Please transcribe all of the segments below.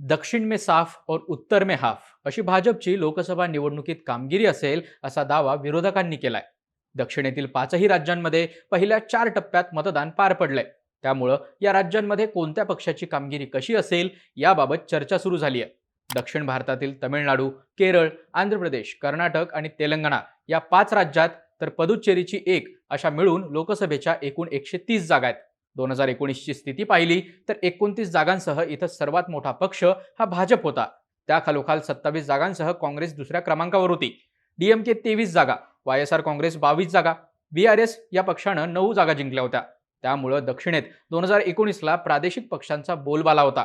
दक्षिण में साफ और उत्तर में हाफ। अशी भाजपची लोकसभा निवडणुकीत कामगिरी असेल असा दावा विरोधकांनी केलाय. दक्षिणेतील पाचही राज्यांमध्ये पहिल्या चार टप्प्यात मतदान पार पडलंय. त्यामुळं या राज्यांमध्ये कोणत्या पक्षाची कामगिरी कशी असेल याबाबत चर्चा सुरू झाली आहे दक्षिण भारतातील तमिळनाडू केरळ आंध्र प्रदेश कर्नाटक आणि तेलंगणा या पाच राज्यात तर पदुच्चेरीची एक अशा मिळून लोकसभेच्या एकूण एकशे तीस जागा आहेत. दोन हजार एकोणीसची स्थिती पाहिली तर एकोणतीस जागांसह इथं सर्वात मोठा पक्ष हा भाजप होता. त्याखालोखाल सत्तावीस जागांसह काँग्रेस दुसऱ्या क्रमांकावर होती. डीएमके तेवीस जागा वाय एस आर काँग्रेस बावीस जागा वी आर एस या पक्षानं नऊ जागा जिंकल्या होत्या. त्यामुळं दक्षिणेत दोन हजार एकोणीसला प्रादेशिक पक्षांचा बोलबाला होता.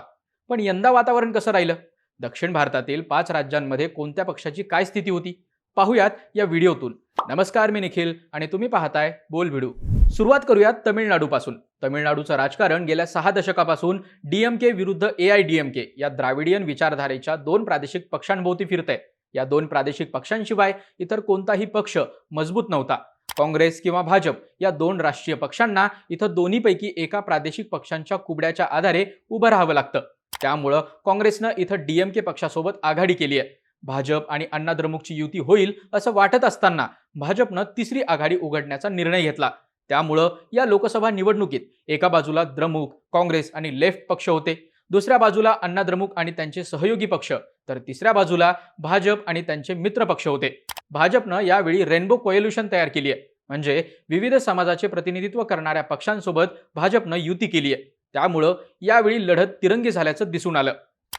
पण यंदा वातावरण कसं राहिलं? दक्षिण भारतातील पाच राज्यांमध्ये कोणत्या पक्षाची काय स्थिती होती? पाहुयात या व्हिडिओतून. नमस्कार मी निखिल आणि तुम्ही पाहताय बोल भिडू सुरुवात करूयात तमिळनाडूपासून. तमिळनाडूचं राजकारण गेल्या सहा दशकापासून डीएमके विरुद्ध ए आय डीएमके या द्राविडियन विचारधारेच्या दोन प्रादेशिक पक्षांभोवती फिरतंय. या दोन प्रादेशिक पक्षांशिवाय इतर कोणताही पक्ष मजबूत नव्हता. काँग्रेस किंवा भाजप या दोन राष्ट्रीय पक्षांना इथं दोन्हीपैकी एका प्रादेशिक पक्षांच्या कुबड्याच्या आधारे उभं राहावं लागतं. त्यामुळं काँग्रेसनं इथं डीएमके पक्षासोबत आघाडी केली आहे. भाजप आणि अण्णा द्रमुकची युती होईल असं वाटत असताना भाजपनं तिसरी आघाडी उघडण्याचा निर्णय घेतला. त्यामुळं या लोकसभा निवडणुकीत एका बाजूला द्रमुक काँग्रेस आणि लेफ्ट पक्ष होते. दुसऱ्या बाजूला अण्णा द्रमुक आणि त्यांचे सहयोगी पक्ष. तर तिसऱ्या बाजूला भाजप आणि त्यांचे मित्र पक्ष होते. भाजपनं यावेळी रेनबो कोएल्युशन तयार केली आहे. म्हणजे विविध समाजाचे प्रतिनिधित्व करणाऱ्या पक्षांसोबत भाजपनं युती केली आहे. त्यामुळं यावेळी लढत तिरंगी झाल्याचं दिसून आलं.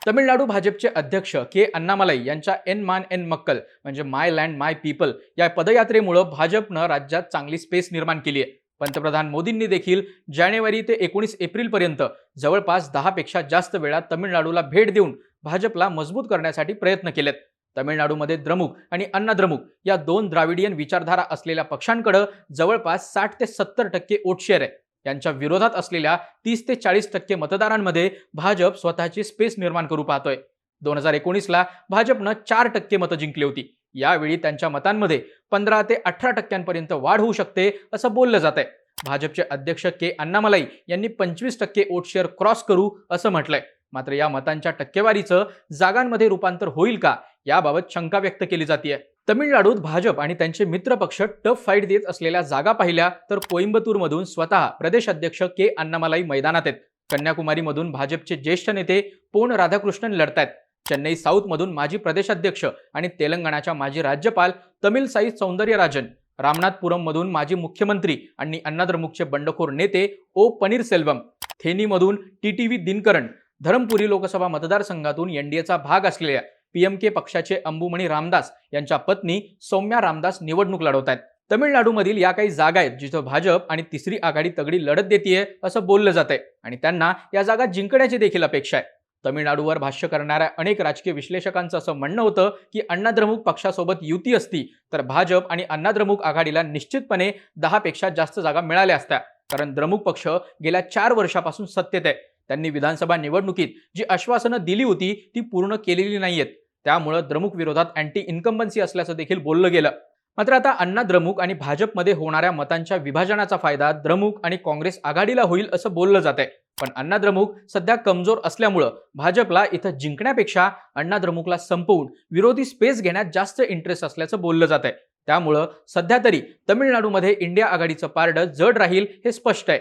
तमिळनाडू भाजपचे अध्यक्ष के अण्णामलाई यांच्या एन मान एन मक्कल म्हणजे माय लँड माय पीपल या पदयात्रेमुळं भाजपनं राज्यात चांगली स्पेस निर्माण केली आहे. पंतप्रधान मोदींनी देखील जानेवारी ते एकोणीस एप्रिलपर्यंत जवळपास दहापेक्षा जास्त वेळा तमिळनाडूला भेट देऊन भाजपला मजबूत करण्यासाठी प्रयत्न केलेत. तमिळनाडूमध्ये द्रमुक आणि अण्णा द्रमुक या दोन द्राविडियन विचारधारा असलेल्या पक्षांकडे जवळपास साठ ते सत्तर टक्के ओटशेअर आहे. यांच्या विरोधात असलेल्या तीस ते चाळीस टक्के मतदारांमध्ये भाजप स्वतःची स्पेस निर्माण करू पाहतोय. दोन हजार एकोणीसला भाजपनं चार टक्के मतं जिंकली होती. यावेळी त्यांच्या मतांमध्ये पंधरा ते अठरा टक्क्यांपर्यंत वाढ होऊ शकते असं बोललं जात आहे भाजपचे अध्यक्ष के अण्णामलाई यांनी पंचवीस टक्के वोट शेअर क्रॉस करू असं म्हटलंय. मात्र या मतांच्या टक्केवारीचं जागांमध्ये रूपांतर होईल का याबाबत शंका व्यक्त केली जाते तमिळनाडूत भाजप आणि त्यांचे मित्रपक्ष टफ फाईट देत असलेल्या जागा पाहिल्या तर कोईंबतूरमधून स्वतः प्रदेश अध्यक्ष के अण्णामलाई मैदानात आहेत. कन्याकुमारीमधून भाजपचे ज्येष्ठ नेते पोन राधाकृष्णन लढतायत. चेन्नई साऊथमधून माजी प्रदेशाध्यक्ष आणि तेलंगणाच्या माजी राज्यपाल तमिलसाई सौंदर्यराजन रामनाथपुरममधून माजी मुख्यमंत्री आणि अण्णाद्रमुकचे बंडखोर नेते ओ पनीरसेल्वम थेनीमधून टीटीवी दिनकरण धरमपुरी लोकसभा मतदारसंघातून एनडीएचा भाग असलेल्या पीएमके पक्षाचे अंबुमणी रामदास यांच्या पत्नी सौम्या रामदास निवडणूक लढवत आहेत तमिळनाडूमधील या काही जागा आहेत जिथं भाजप आणि तिसरी आघाडी तगडी लढत देते असं बोललं जात आहे आणि त्यांना या जागा जिंकण्याची देखील अपेक्षा आहे. तमिळनाडूवर भाष्य करणाऱ्या अनेक राजकीय विश्लेषकांचं असं म्हणणं होतं की अण्णाद्रमुक पक्षासोबत युती असती तर भाजप आणि अण्णाद्रमुक आघाडीला निश्चितपणे दहापेक्षा जास्त जागा मिळाल्या असत्या. कारण द्रमुक पक्ष गेल्या चार वर्षापासून सत्तेत आहे. त्यांनी विधानसभा निवडणुकीत जी आश्वासनं दिली होती ती पूर्ण केलेली नाहीयेत. त्यामुळं द्रमुक विरोधात अँटी इन्कम्बन्सी असल्याचं देखील बोललं गेलं. मात्र आता अण्णा द्रमुक आणि भाजपमध्ये होणाऱ्या मतांच्या विभाजनाचा फायदा द्रमुक आणि काँग्रेस आघाडीला होईल असं बोललं जात आहे पण अण्णा द्रमुक सध्या कमजोर असल्यामुळं भाजपला इथं जिंकण्यापेक्षा अण्णा द्रमुकला संपवून विरोधी स्पेस घेण्यात जास्त इंटरेस्ट असल्याचं बोललं जात आहे त्यामुळं सध्या तरी तमिळनाडूमध्ये इंडिया आघाडीचं पारडं जड राहील हे स्पष्ट आहे.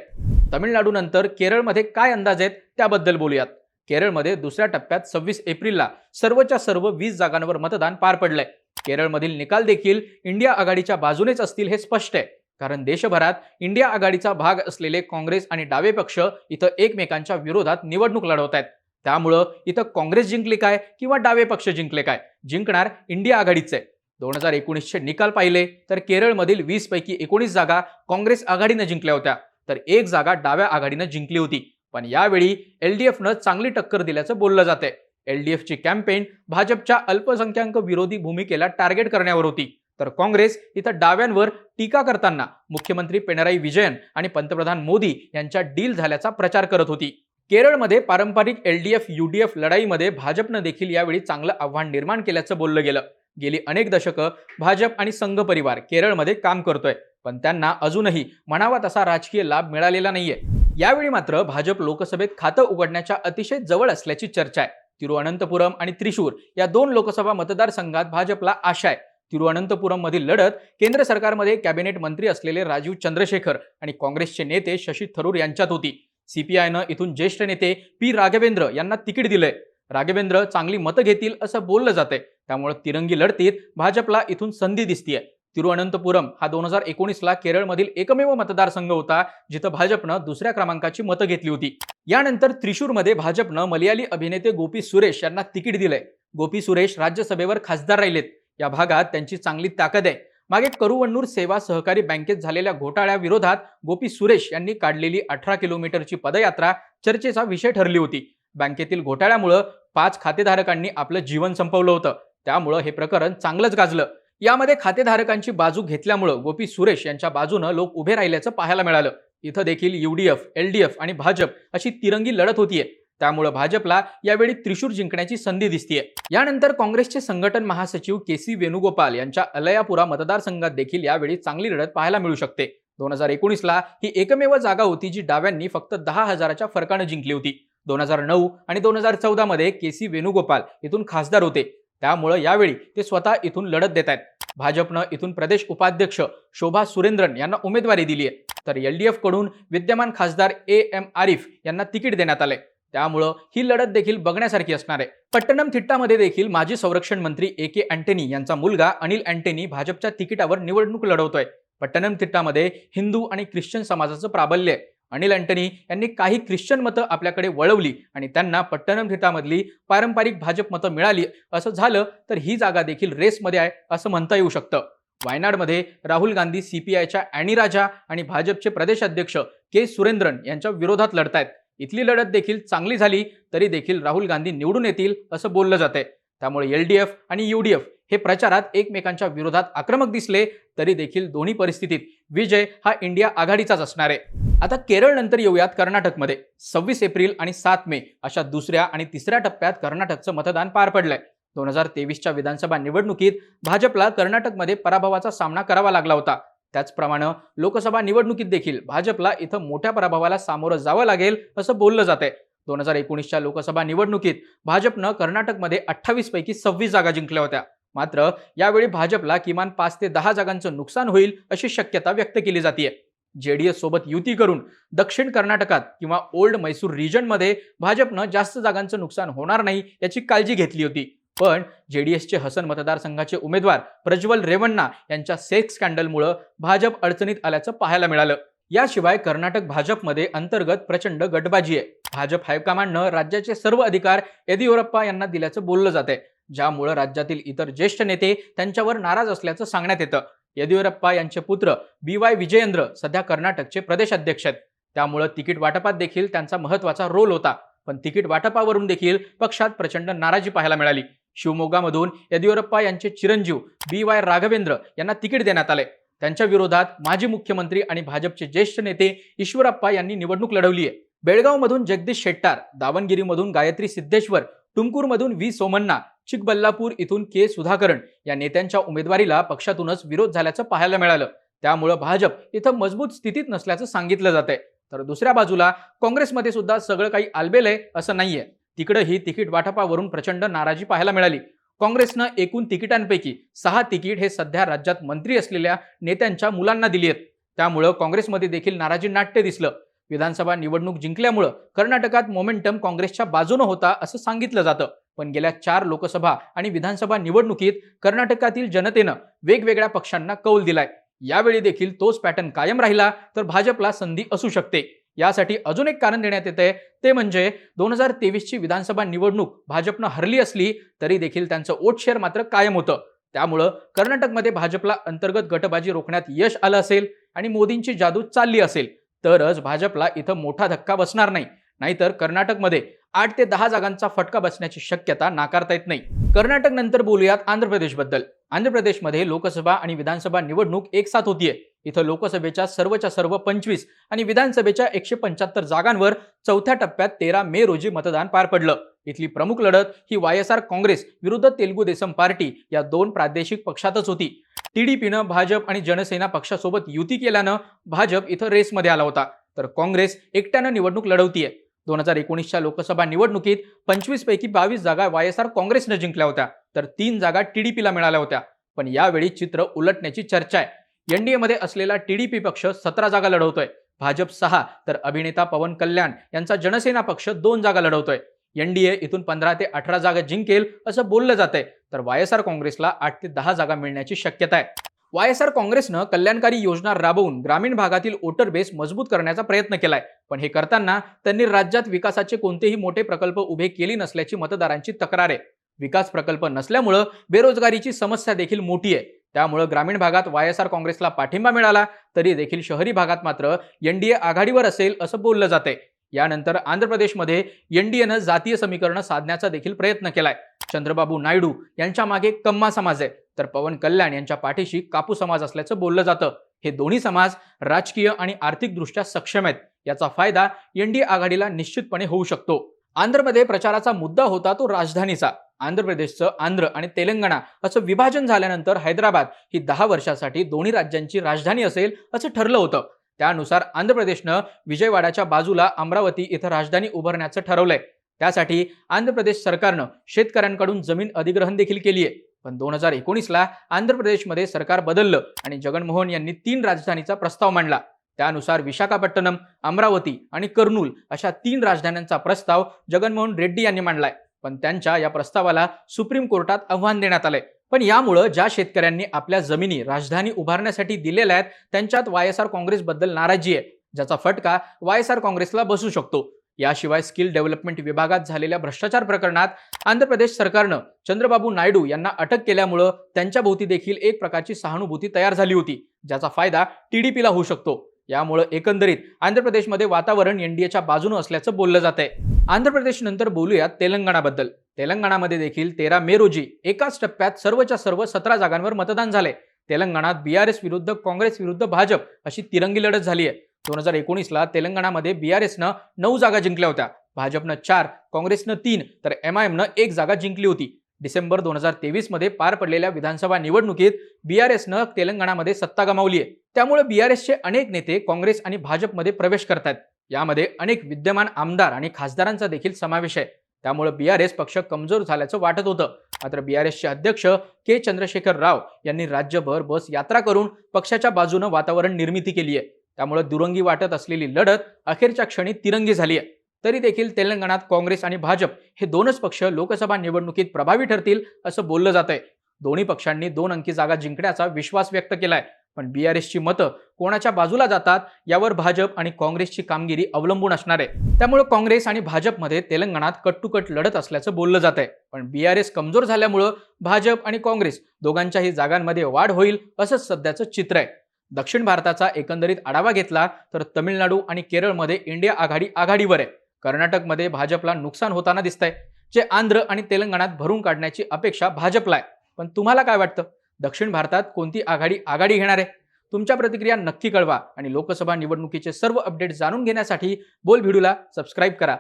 तमिळनाडूनंतर केरळमध्ये काय अंदाज आहेत त्याबद्दल बोलूयात. केरळमध्ये दुसऱ्या टप्प्यात सव्वीस एप्रिलला सर्वच्या सर्व वीस जागांवर मतदान पार पडलंय. केरळमधील निकाल देखील इंडिया आघाडीच्या बाजूनेच असतील हे स्पष्ट आहे. कारण देशभरात इंडिया आघाडीचा भाग असलेले काँग्रेस आणि डावे पक्ष इथं एकमेकांच्या विरोधात निवडणूक लढवत आहेत. त्यामुळं इथं काँग्रेस जिंकले काय किंवा डावे पक्ष जिंकले काय? जिंकणार इंडिया आघाडीचे. दोन हजार एकोणीसचे निकाल पाहिले तर केरळमधील वीस पैकी एकोणीस जागा काँग्रेस आघाडीनं जिंकल्या होत्या. तर एक जागा डाव्या आघाडीनं जिंकली होती. पण यावेळी एलडीएफनं चांगली टक्कर दिल्याचं बोललं जाते एलडीएफची कॅम्पेन भाजपच्या अल्पसंख्याक विरोधी भूमिकेला टार्गेट करण्यावर होती. तर काँग्रेस इथं डाव्यांवर टीका करताना मुख्यमंत्री पिनराई विजयन आणि पंतप्रधान मोदी यांच्या डील झाल्याचा प्रचार करत होती. केरळमध्ये पारंपरिक एलडीएफ युडीएफ लढाईमध्ये भाजपनं देखील यावेळी चांगलं आव्हान निर्माण केल्याचं बोललं गेलं. गेली अनेक दशकं भाजप आणि संघ परिवार केरळमध्ये काम करतोय पण त्यांना अजूनही म्हणावा तसा राजकीय लाभ मिळालेला नाहीये. यावेळी मात्र भाजप लोकसभेत खातं उघडण्याच्या अतिशय जवळ असल्याची चर्चा आहे. तिरुअनंतपुरम आणि त्रिशूर या दोन लोकसभा मतदारसंघात भाजपला आशा आहे. तिरुअनंतपुरम मधील लढत केंद्र सरकारमध्ये कॅबिनेट मंत्री असलेले राजीव चंद्रशेखर आणि काँग्रेसचे नेते शशी थरूर यांच्यात होती. सीपीआयनं इथून ज्येष्ठ नेते पी राघवेंद्र यांना तिकीट दिलंय. राघवेंद्र चांगली मतं घेतील असं बोललं जातंय. त्यामुळे तिरंगी लढतीत भाजपला इथून संधी दिसतीये. तिरुअनंतपुरम हा दोन हजार एकोणीसला केरळमधील एकमेव मतदारसंघ होता जिथं भाजपनं दुसऱ्या क्रमांकाची मतं घेतली होती. यानंतर त्रिशूरमध्ये भाजपनं मलयाली अभिनेते गोपी सुरेश यांना तिकीट दिलंय. गोपी सुरेश राज्यसभेवर खासदार राहिलेत. या भागात त्यांची चांगली ताकद आहे. मागे करुवण्णूर सेवा सहकारी बँकेत झालेल्या घोटाळ्याविरोधात गोपी सुरेश यांनी काढलेली अठरा किलोमीटरची पदयात्रा चर्चेचा विषय ठरली होती. बँकेतील घोटाळ्यामुळं पाच खातेधारकांनी आपलं जीवन संपवलं होतं. त्यामुळं हे प्रकरण चांगलंच गाजलं. यामध्ये खातेधारकांची बाजू घेतल्यामुळं गोपी सुरेश यांच्या बाजूनं लोक उभे राहिल्याचं पाहायला मिळालं. इथं देखील युडीएफ एलडीएफ आणि भाजप अशी तिरंगी लढत होतीये. त्यामुळं भाजपला यावेळी त्रिशूर जिंकण्याची संधी दिसतीये. यानंतर काँग्रेसचे संघटन महासचिव के सी वेणुगोपाल यांच्या अलयापुरा मतदारसंघात देखील यावेळी चांगली लढत पाहायला मिळू शकते. दोन हजार एकोणीसला ही एकमेव जागा होती जी डाव्यांनी फक्त दहा हजाराच्या फरकानं जिंकली होती. दोन हजार नऊ आणि दोन हजार चौदामध्ये के सी वेणुगोपाल इथून खासदार होते. त्यामुळं यावेळी ते स्वतः इथून लढत देत आहेत भाजपनं इथून प्रदेश उपाध्यक्ष शोभा सुरेंद्रन यांना उमेदवारी दिली आहे तर एल डी एफकडून विद्यमान खासदार ए एम आरिफ यांना तिकीट देण्यात आलंय. त्यामुळं ही लढत देखील बघण्यासारखी असणार आहे. पट्टणम थिट्टामध्ये देखील माजी संरक्षण मंत्री ए के अँटेनी यांचा मुलगा अनिल अँटेनी भाजपच्या तिकिटावर निवडणूक लढवतोय. पट्टणम थिट्टामध्ये हिंदू आणि ख्रिश्चन समाजाचं प्राबल्य आहे. अनिल अँटनी यांनी काही ख्रिश्चन मतं आपल्याकडे वळवली आणि त्यांना पट्टनम थिटामधली पारंपरिक भाजप मतं मिळाली. असं झालं तर ही जागा देखील रेसमध्ये आहे असं म्हणता येऊ शकतं. वायनाडमध्ये राहुल गांधी सीपीआयच्या अॅनी राजा आणि भाजपचे प्रदेशाध्यक्ष के सुरेंद्रन यांच्या विरोधात लढतायत. इथली लढत देखील चांगली झाली तरी देखील राहुल गांधी निवडून येतील असं बोललं जातंय. त्यामुळे एल डी एफ आणि यू डी एफ हे प्रचारात एकमेकांच्या विरोधात आक्रमक दिसले तरी देखील दोन्ही परिस्थितीत विजय हा इंडिया आघाडीचाच असणार आहे. आता केरळ नंतर येऊयात कर्नाटकमध्ये. सव्वीस एप्रिल आणि सात मे अशा दुसऱ्या आणि तिसऱ्या टप्प्यात कर्नाटकचं मतदान पार पडलंय. दोन हजार तेवीसच्या विधानसभा निवडणुकीत भाजपला कर्नाटकमध्ये पराभवाचा सामना करावा लागला होता. त्याचप्रमाणे लोकसभा निवडणुकीत देखील भाजपला इथं मोठ्या पराभवाला सामोरं जावं लागेल असं बोललं जात आहे दोन हजार एकोणीसच्या लोकसभा निवडणुकीत भाजपनं कर्नाटकमध्ये अठ्ठावीस पैकी सव्वीस जागा जिंकल्या होत्या. मात्र यावेळी भाजपला किमान पाच ते दहा जागांचं नुकसान होईल अशी शक्यता व्यक्त केली जाते जेडीएस सोबत युती करून दक्षिण कर्नाटकात किंवा ओल्ड मैसूर रिजनमध्ये भाजपनं जास्त जागांचं नुकसान होणार नाही याची काळजी घेतली होती. पण जेडीएसचे हसन मतदारसंघाचे उमेदवार प्रज्वल रेवण्णा यांच्या सेक्स स्कॅन्डलमुळं भाजप अडचणीत आल्याचं पाहायला मिळालं. याशिवाय कर्नाटक भाजपमध्ये अंतर्गत प्रचंड गटबाजी आहे. भाजप हायकमांडनं राज्याचे सर्व अधिकार येदियुरप्पा यांना दिल्याचं बोललं जात आहे ज्यामुळं राज्यातील इतर ज्येष्ठ नेते त्यांच्यावर नाराज असल्याचं सांगण्यात येतं. येदियुरप्पा यांचे पुत्र बी वाय विजयेंद्र सध्या कर्नाटकचे प्रदेश अध्यक्ष आहेत. त्यामुळं तिकीट वाटपात देखील त्यांचा महत्त्वाचा रोल होता. पण तिकीट वाटपावरून देखील पक्षात प्रचंड नाराजी पाहायला मिळाली. शिवमोगामधून येदियुरप्पा यांचे चिरंजीव बी वाय राघवेंद्र यांना तिकीट देण्यात आले. त्यांच्या विरोधात माजी मुख्यमंत्री आणि भाजपचे ज्येष्ठ नेते ईश्वरप्पा यांनी निवडणूक लढवली आहे. बेळगावमधून जगदीश शेट्टार दावणगिरीमधून गायत्री सिद्धेश्वर टुमकूरमधून व्ही सोमण्णा चिकबल्लापूर इथून के. सुधाकरण या नेत्यांच्या उमेदवारीला पक्षातूनच विरोध झाल्याचं पाहायला मिळालं. त्यामुळं भाजप इथं मजबूत स्थितीत नसल्याचं सांगितलं जात आहे तर दुसऱ्या बाजूला काँग्रेसमध्ये सुद्धा सगळं काही आलबेलंय आहे असं नाहीये. तिकडं ही तिकीट वाटपावरून प्रचंड नाराजी पाहायला मिळाली. काँग्रेसनं एकूण तिकिटांपैकी सहा तिकीट हे सध्या राज्यात मंत्री असलेल्या नेत्यांच्या मुलांना दिली आहेत त्यामुळं काँग्रेसमध्ये देखील नाराजी नाट्य दिसलं. विधानसभा निवडणूक जिंकल्यामुळं कर्नाटकात मोमेंटम काँग्रेसच्या बाजूनं होता असं सांगितलं जातं. पण गेल्या चार लोकसभा आणि विधानसभा निवडणुकीत कर्नाटकातील जनतेनं वेगवेगळ्या पक्षांना कौल दिलाय. यावेळी देखील तोच पॅटर्न कायम राहिला तर भाजपला संधी असू शकते. यासाठी अजून एक कारण देण्यात येते ते म्हणजे दोन हजार तेवीसची विधानसभा निवडणूक भाजपनं हरली असली तरी देखील त्यांचं वोट शेअर मात्र कायम होतं. त्यामुळं कर्नाटकमध्ये भाजपला अंतर्गत गटबाजी रोखण्यात यश आलं असेल आणि मोदींची जादू चालली असेल तरच भाजपला इथं मोठा धक्का बसणार नाही. नाहीतर कर्नाटकमध्ये आठ ते दहा जागांचा फटका बसण्याची शक्यता नाकारता येत नाही. कर्नाटक नंतर बोलूयात आंध्र प्रदेशबद्दल आंध्र प्रदेशमध्ये लोकसभा आणि विधानसभा निवडणूक एक साथ होतीये. इथं लोकसभेच्या सर्वच्या सर्व पंचवीस आणि विधानसभेच्या एकशे पंच्याहत्तर जागांवर चौथ्या टप्प्यात तेरा मे रोजी मतदान पार पडलं. इथली प्रमुख लढत ही वाय एस आर काँग्रेस विरुद्ध तेलुगू देसम पार्टी या दोन प्रादेशिक पक्षातच होती. टीडीपीनं भाजप आणि जनसेना पक्षासोबत युती केल्यानं भाजप इथं रेसमध्ये आला होता. तर काँग्रेस एकट्यानं निवडणूक लढवतीये. दोन हजार एकोणीसच्या लोकसभा निवडणुकीत पंचवीस पैकी बावीस जागा वाय एस आर काँग्रेसनं जिंकल्या होत्या. तर तीन जागा टीडीपीला मिळाल्या होत्या. पण यावेळी चित्र उलटण्याची चर्चा आहे. एनडीएमध्ये असलेला टीडीपी पक्ष सतरा जागा लढवतोय. भाजप सहा तर अभिनेता पवन कल्याण यांचा जनसेना पक्ष दोन जागा लढवतोय. एनडीए इथून पंधरा ते अठरा जागा जिंकेल असं बोललं जातंय. तर वाय एस आर काँग्रेसला आठ ते दहा जागा मिळण्याची शक्यता आहे. वाय एस आर काँग्रेसनं कल्याणकारी योजना राबवून ग्रामीण भागातील वोटर बेस मजबूत करण्याचा प्रयत्न केलाय. पण हे करताना त्यांनी राज्यात विकासाचे कोणतेही मोठे प्रकल्प उभे केले नसल्याची मतदारांची तक्रार आहे. विकास प्रकल्प नसल्यामुळं बेरोजगारीची समस्या देखील मोठी आहे. त्यामुळं ग्रामीण भागात वाय एस आर काँग्रेसला पाठिंबा मिळाला तरी देखील शहरी भागात मात्र एनडीए आघाडीवर असेल असं बोललं जाते यानंतर आंध्र प्रदेशमध्ये एनडीएनं जातीय समीकरण साधण्याचा देखील प्रयत्न केलाय. चंद्रबाबू नायडू यांच्या मागे कम्मा समाज आहे. तर पवन कल्याण यांच्या पाठीशी कापू समाज असल्याचं बोललं जातं. हे दोन्ही समाज राजकीय आणि आर्थिकदृष्ट्या सक्षम आहेत. याचा फायदा एनडीए आघाडीला निश्चितपणे होऊ शकतो. आंध्रमध्ये प्रचाराचा मुद्दा होता तो राजधानीचा. आंध्र प्रदेशचं आंध्र आणि तेलंगणा असं विभाजन झाल्यानंतर हैदराबाद ही दहा वर्षासाठी दोन्ही राज्यांची राजधानी असेल असं ठरलं होतं. त्यानुसार आंध्र प्रदेशनं विजयवाडाच्या बाजूला अमरावती इथं राजधानी उभारण्याचं ठरवलंय. त्यासाठी आंध्र प्रदेश सरकारनं शेतकऱ्यांकडून जमीन अधिग्रहण देखील केली आहे पण दोन हजार एकोणीसला आंध्र प्रदेशमध्ये सरकार बदललं आणि जगनमोहन यांनी तीन राजधानीचा प्रस्ताव मांडला. त्यानुसार विशाखापट्टणम अमरावती आणि कर्नूल अशा तीन राजधान्यांचा प्रस्ताव जगनमोहन रेड्डी यांनी मांडलाय. पण त्यांच्या या प्रस्तावाला सुप्रीम कोर्टात आव्हान देण्यात आलंय. पण यामुळं ज्या शेतकऱ्यांनी आपल्या जमिनी राजधानी उभारण्यासाठी दिलेल्या आहेत त्यांच्यात वाय एस आर काँग्रेसबद्दल नाराजी आहे. ज्याचा फटका वाय एस आर काँग्रेसला बसू शकतो. याशिवाय स्किल डेव्हलपमेंट विभागात झालेल्या भ्रष्टाचार प्रकरणात आंध्र प्रदेश सरकारनं चंद्रबाबू नायडू यांना अटक केल्यामुळं त्यांच्या भोवती देखील एक प्रकारची सहानुभूती तयार झाली होती ज्याचा फायदा टीडीपीला होऊ शकतो. यामुळे एकंदरीत आंध्र प्रदेशमध्ये वातावरण एनडीएच्या बाजूनं असल्याचं बोललं जात आहे आंध्र प्रदेश नंतर बोलूयात तेलंगणाबद्दल. तेलंगणामध्ये देखील तेरा मे रोजी एकाच टप्प्यात सर्वच्या सर्व सतरा जागांवर मतदान झाले तेलंगणात बीआरएस विरुद्ध काँग्रेस विरुद्ध भाजप अशी तिरंगी लढत झाली आहे दोन हजार एकोणीसला तेलंगणामध्ये बीआरएसनं नऊ जागा जिंकल्या होत्या. भाजपनं चार काँग्रेसनं तीन तर एम आय एमनं एक जागा जिंकली होती. डिसेंबर दोन हजार तेवीसमध्ये पार पडलेल्या विधानसभा निवडणुकीत बी आर एसनं तेलंगणामध्ये सत्ता गमावली आहे. त्यामुळे बीआरएसचे अनेक नेते काँग्रेस आणि भाजपमध्ये प्रवेश करतात यामध्ये अनेक विद्यमान आमदार आणि खासदारांचा देखील समावेश आहे. त्यामुळे बीआरएस पक्ष कमजोर झाल्याचं वाटत होतं. मात्र बीआरएसचे अध्यक्ष के चंद्रशेखर राव यांनी राज्यभर बस यात्रा करून पक्षाच्या बाजूनं वातावरण निर्मिती केली आहे. त्यामुळे दुरंगी वाटत असलेली लढत अखेरच्या क्षणी तिरंगी झाली आहे. तरी देखील तेलंगणात काँग्रेस आणि भाजप हे दोनच पक्ष लोकसभा निवडणुकीत प्रभावी ठरतील असं बोललं जात आहे दोन्ही पक्षांनी दोन अंकी जागा जिंकण्याचा विश्वास व्यक्त केलाय. पण बीआरएसची मतं कोणाच्या बाजूला जातात यावर भाजप आणि काँग्रेसची कामगिरी अवलंबून असणार आहे. त्यामुळे काँग्रेस आणि भाजपमध्ये तेलंगणात कट टू कट लढत असल्याचं बोललं जात आहे पण बीआरएस कमजोर झाल्यामुळं भाजप आणि काँग्रेस दोघांच्याही जागांमध्ये वाढ होईल असंच सध्याचं चित्र आहे. दक्षिण भारताचा एकंदरीत आढावा घेतला तर तमिळनाडू आणि केरळमध्ये इंडिया आघाडी आघाडीवर आहे. कर्नाटकमध्ये भाजपला नुकसान होताना दिसतंय. जे आंध्र आणि तेलंगणात भरून काढण्याची अपेक्षा भाजपला आहे. पण तुम्हाला काय वाटतं? दक्षिण भारतात कोणती आघाडी आघाडी घेणार आहे? तुमच्या प्रतिक्रिया नक्की कळवा आणि लोकसभा निवडणुकीचे सर्व अपडेट जाणून घेण्यासाठी बोल व्हिडिओला सबस्क्राईब करा.